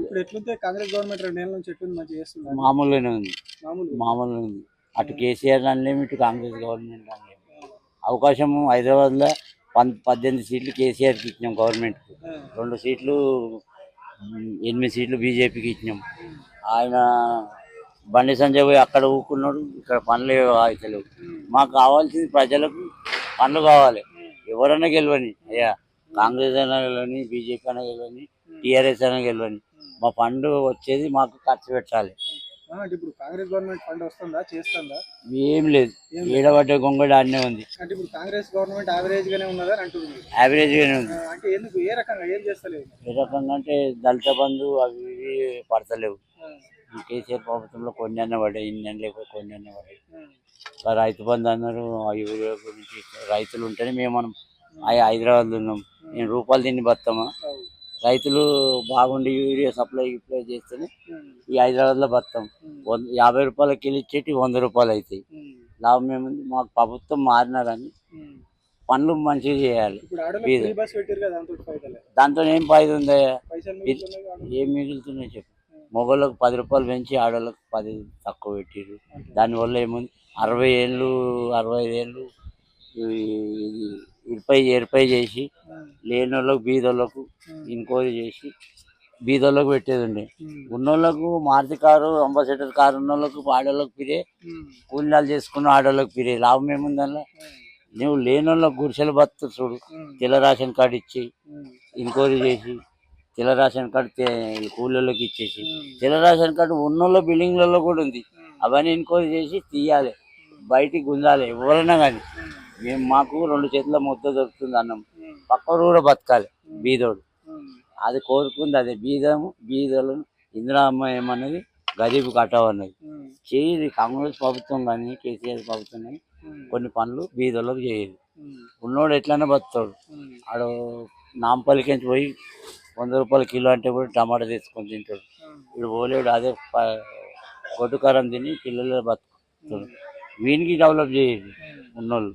ఇప్పుడు ఎట్లుంటే కాంగ్రెస్ గవర్నమెంట్ రెండేళ్ళ నుంచి ఎట్లుంది మంచిగా చేస్తుంది? మామూలుగానే ఉంది. మామూలు మామూలుగా ఉంది. అటు కేసీఆర్ అనలేము ఇటు కాంగ్రెస్ గవర్నమెంట్ అనలేము అవకాశం హైదరాబాద్లో పం పద్దెనిమిది సీట్లు కేసీఆర్కి ఇచ్చినాం గవర్నమెంట్కి. రెండు సీట్లు ఎనిమిది సీట్లు బీజేపీకి ఇచ్చినాం. ఆయన బండి సంజయ్ పోయి అక్కడ ఊకున్నాడు ఇక్కడ పనులు అవుతలేవు మాకు కావాల్సింది ప్రజలకు పనులు కావాలి. ఎవరైనా గెలవని అయ్యా కాంగ్రెస్ అయినా గెలవని బీజేపీ అయినా గెలవని టీఆర్ఎస్ అయినా గెలవని మా ఫండ్ వచ్చేది మాకు ఖర్చు పెట్టాలి. అంటే ఇప్పుడు కాంగ్రెస్ గవర్నమెంట్ ఫండ్ వస్తుందా? చేస్తుందా? ఏం లేదు. ఏడబడ్డ గొంగడి ఆడనే ఉంది. అంటే ఇప్పుడు కాంగ్రెస్ గవర్నమెంట్ యావరేజ్ గానే ఉన్నదా అని అంటుంది యావరేజ్గానే ఉంది. ఆ, అంటే ఎందుకు? ఏ రకంగా? ఏం చేస్తలేదు ఏ రకంగా అంటే దళిత బంధు అవి ఇవి పడతలేవు. కేసీఆర్ ప్రభుత్వంలో కొన్ని అన్న పడ్డాయి ఇన్ని అన్న లేకపోతే కొన్ని అన్న పడ్డాయి. రైతు బంధు అన్నారు గురించి. రైతులు ఉంటేనే మేము మనం హైదరాబాద్లో ఉన్నాం. నేను రూపాయలు తిని బతామా. రైతులు బాగుండి యూరియా సప్లై గిప్లై చేస్తేనే ఈ హైదరాబాద్లో బతాం యాభై రూపాయలకి వెళ్ళి ఇచ్చేటి వంద రూపాయలు అవుతాయి లాభం ఏముంది మాకు ప్రభుత్వం మారినా కానీ ఉమ్. పనులు మంచిగా చేయాలి పెట్టారు దాంతో ఏం ఫాయిదా ఉందా. ఏం మిగులుతున్నాయి చెప్పు మొగోళ్ళకు పది రూపాయలు పెంచి ఆడోళ్ళకి పది తక్కువ పెట్టిర్రు దానివల్ల ఏముంది అరవై ఏళ్ళు అరవై ఏళ్ళు ఇరుపై ఎరుపై చేసి లేని వాళ్ళకు బీదోళ్ళకు ఇంకోది చేసి బీదోళ్ళకు పెట్టేది ఉండే ఉమ్, ఉన్నోళ్ళకు మారుతి కారు అంబాసిడర్ కారు ఉన్న వాళ్ళకు ఆడోళ్ళకి పిరే కూలీనాలు చేసుకున్న ఆడోళ్ళకి పిరే. లాభం ఏముంది అందులో నువ్వు లేని వాళ్ళకు గుడిసెలు బతు చూడు. తెల్ల రేషన్ కార్డు ఇచ్చి ఇంకోది చేసి తెల్ల రేషన్ కార్డు కూలీళ్ళకి ఇచ్చేసి తెల్ల రేషన్ కార్డు ఉన్నోళ్ళ బిల్డింగ్లలో కూడా ఉంది. అవన్నీ ఎంక్వైరీ చేసి తీయాలి. బయటికి గుంజాలి. ఎవరైనా కానీ. మేము మాకు రెండు చేతుల ముద్ద దొరుకుతుంది అన్నం. ఉమ్, పక్కడు కూడా బతకాలి. బీదోడు. అది కోరుకుంది అదే బీదము బీదలను ఇందిరామ్మ ఏమన్నది గరీబ్ ఉమ్, చేయదు కాంగ్రెస్ ప్రభుత్వం కానీ కేసీఆర్ ప్రభుత్వం కానీ కొన్ని పనులు బీదోళ్ళకి చేయదు. ఉన్నోడు ఎట్లైనా బతుతాడు ఆడు నాంపల్లికించి పోయి వంద రూపాయల కిలో అంటే కూడా టమాటా తీసుకొని తింటాడు. ఇప్పుడు పోలేడు అదే ప- గొడ్డు కారం తిని పిల్లలు బతుకుతాడు. వీనికి డెవలప్ చేయదు ఉన్నోళ్ళు.